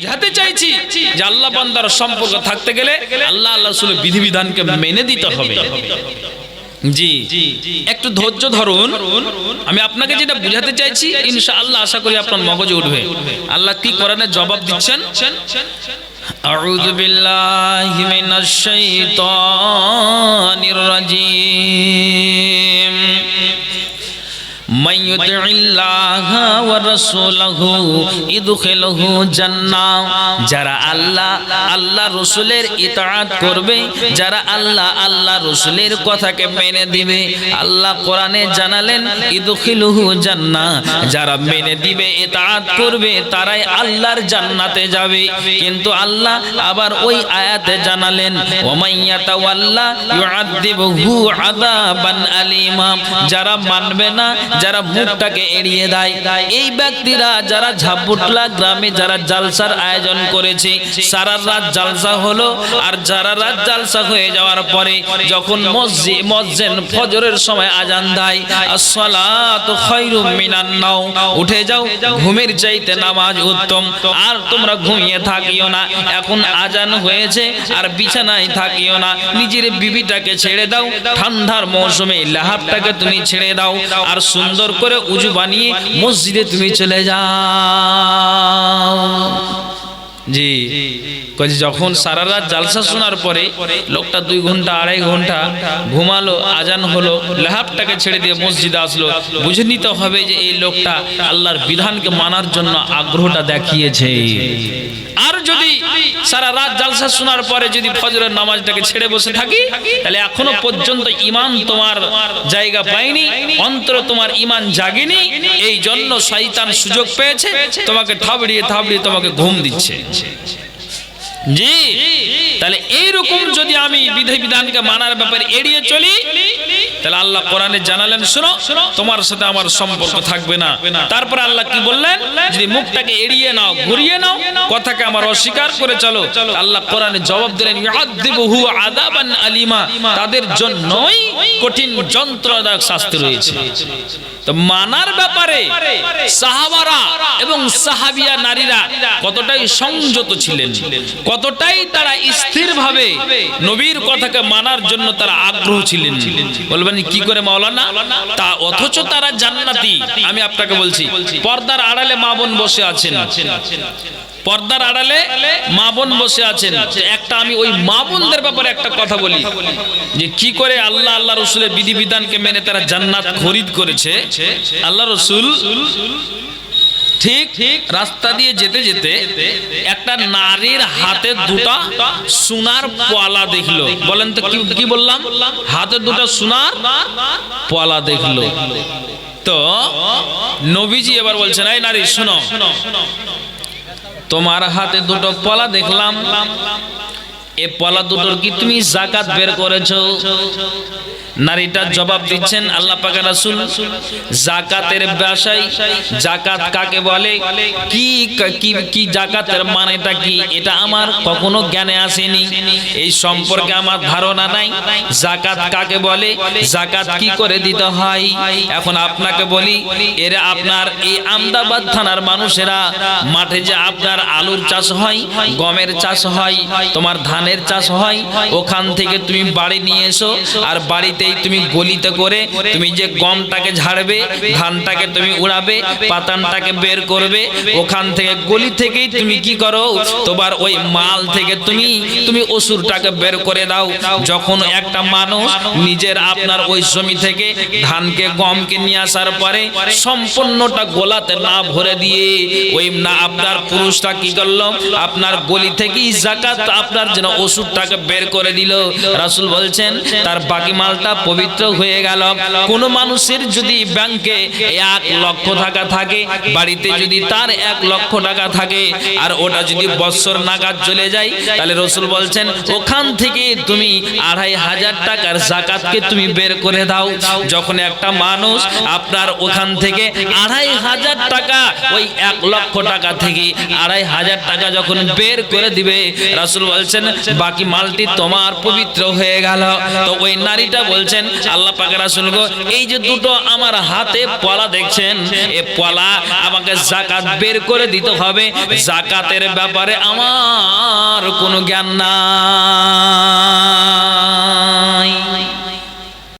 বুঝাতে চাইছি যে আল্লাহ বান্দার সম্পর্ক থাকতে গেলে আল্লাহ আল্লাহ রসুলের বিধিবিধানকে মেনে দিতে হবে জি একটু ধৈর্য ধরুন আমি আপনাকে যেটা বুঝাতে চাইছি ইনশাআল্লাহ আশা করি আপনার মগজে উঠবে আল্লাহ কি কোরআনে জবাব দিচ্ছেন أعوذ بالله من الشيطان الرجيم من يطع الله ورسوله يدخله জান্নাহ যারা আল্লাহ আল্লাহ রসুলের ইতাআত করবে যারা আল্লাহ আল্লাহ রসুলের কথাকে মেনে দিবে আল্লাহ কোরআনে জানালেন ইদখিলুহু জান্নাহ যারা মেনে দিবে ইতাআত করবে তারাই আল্লাহর জান্নাতে যাবে কিন্তু আল্লাহ আবার ওই আয়াতে জানালেন ওমাইয়াতাওয়াল্লা ইউআযিবুহু আযাবান আলিমা যারা মানবে না যারা মুখটাকে এড়িয়ে দেয়, এই ব্যক্তিরা যারা ঝাপুটলা গ্রামে যারা জালসার আয়োজন করেছে, সারা রাত জালসা হলো, আর যারা রাত জালসা হয়ে যাওয়ার পরে যখন মসজিদ মসজিদ ফজরের সময় আজান দেয়, আসসালাতু খায়রুম মিনান নাও উঠে যাও, ঘুমের চাইতে নামাজ উত্তম, আর তোমরা ঘুমিয়ে থাকিও না, এখন আজান হয়েছে, আর বিছানায় থাকিও না, নিজের বিবিটাকে ছেড়ে দাও, ঠান্ডার মৌসুমে লাহাবটাকে তুমি ছেড়ে দাও, আর সুন্দর করে উজু বানিয়ে মসজিদে তুমি চলে যাও। জি। যখন সারা রাত জালসা শোনার পরে লোকটা দুই ঘণ্টা, আড়াই ঘণ্টা ঘুমালো, আজান হলো, লেহাবটাকে ছেড়ে দিয়ে মসজিদে আসলো। বুঝে নিতে হবে যে এই লোকটা আল্লাহর বিধানকে মানার জন্য আগ্রহটা দেখিয়েছে। আর যদি সারা রাত জালসা শোনার পরে যদি ফজরের নামাজটাকে ছেড়ে বসে থাকি, তাহলে এখনও পর্যন্ত ইমান তোমার জায়গা পায়নি অন্তর তোমার ইমান জাগেনি, এই জন্য শয়তান সুযোগ পেয়েছে, তোমাকে থাবড়িয়ে থাবড়িয়ে তোমাকে ঘুম দিচ্ছে। জি, তাহলে এইরকম যদি আমি বিধি বিধানকে মানার ব্যাপারে এড়িয়ে চলি, তাহলে আল্লাহ কোরআনে জানালেন, শোনো, তোমার সাথে আমার সম্পর্ক থাকবে না। তারপর আল্লাহ কি বললেন? যদি মুখটাকে এড়িয়ে নাও, ঘুরিয়ে নাও, কথাকে আমার অস্বীকার করে চলো আল্লাহ কোরআনে জবাব দিলেন ইউআযিবুহু আযাবান আলিমা, তাদের জন্যই কঠিন যন্ত্রণাদায়ক শাস্তি রয়েছে। তো মানার ব্যাপারে সাহাবারা এবং সাহাবিয়া নারীরা কতটাই সংযত ছিলেন, কতটাই তারা স্থিরভাবে নবীর কথাকে মানার জন্য তারা আগ্রহ ছিলেন? বলবেন, কি করে মাওলানা? তা অথচ তারা জান্নাতি। আমি আপনাকে বলছি, পর্দার আড়ালে মা বোন বসে আছেন। পর্দার আড়ালে মা বোন বসে আছেন। একটা আমি ওই মা বোনদের ব্যাপারে একটা কথা বলি, যে কি করে আল্লাহ আল্লাহ রসুলের বিধিবিধানকে মেনে তারা জান্নাত খরিদ করেছে। আল্লাহ রসুল ঠিক ঠিক রাস্তা দিয়ে যেতে যেতে একটা নারীর হাতে দুটা সোনার পলা দেখল। বলেন তো কি বললাম? হাতে দুটো সোনার পলা দেখল। তো নবীজি এবার বলছেন, এই নারী, শোনো, তোমার হাতে দুটো পলা দেখলাম। এ পলা দুটোর কি তুমি জাকাত বের করেছ? নারীটা জবাব দিচ্ছেন আল্লাহ পাকের রাসূল, জাকাতের ব্যবসায় জাকাত কাকে বলে? কি কি কি জাকাতের মানেটা কি? এটা আমার কখনো জ্ঞানে আসেনি। এই সম্পর্কে আমার ধারণা নাই। জাকাত কাকে বলে? জাকাত কি করে দিতে হয়? এখন আপনাকে বলি, এর আপনার এই আমদাবাদ থানার মানুষেরা মাঠে যে আপনার আলুর চাষ হয়, গমের চাষ হয়, তোমার ধানের চাষ হয়, ওখান থেকে তুমি বাড়ি নিয়ে এসো, আর বাড়িতেই তুমি গলিতে করে তুমি যে গমটাকে ঝাড়বে, ধানটাকে তুমি উড়াবে, পাতানটাকে বের করবে, ওখান থেকে গলি থেকেই তুমি কি করো? তোমার ওই মাল থেকে তুমি তুমি অসুরটাকে বের করে দাও। যখন একটা মানুষ নিজের আপনার ওই জমি থেকে ধানকে, গমকে নিয়ে আসার পরে সম্পূর্ণটা গোলাতে না ভরে দিয়ে ওই না, আপনার পুরুষটা কি করল? আপনার গলি থেকেই জাকাত, আপনার যেন ওষুধটাকে বের করে দিল। রাসুল বলছেন, তার বাকি মালটা পবিত্র হয়ে গেল। কোন মানুষের যদি ব্যাংকে এক লক্ষ টাকা থাকে, বাড়িতে যদি তার এক লক্ষ টাকা থাকে, আর ওটা যদি বৎসর নাগাদ চলে যায়, তাহলে রসুল বলছেন, ওখান থেকে তুমি আড়াই হাজার টাকার জাকাতকে তুমি বের করে দাও। যখন একটা মানুষ আপনার ওখান থেকে আড়াই হাজার টাকা, ওই এক লক্ষ টাকা থেকে আড়াই হাজার টাকা যখন বের করে দিবে, রাসুল বলছেন বাকি মালটি তোমার পবিত্র হয়ে গেল। তো ওই নারীটা বলছেন, আল্লাহ পাকে রাসুল গো, এই যে দুটো আমার হাতে পলা দেখছেন, এ পলা আমাকে জাকাত বের করে দিতে হবে। জাকাতের ব্যাপারে আমার কোনো জ্ঞান নাই।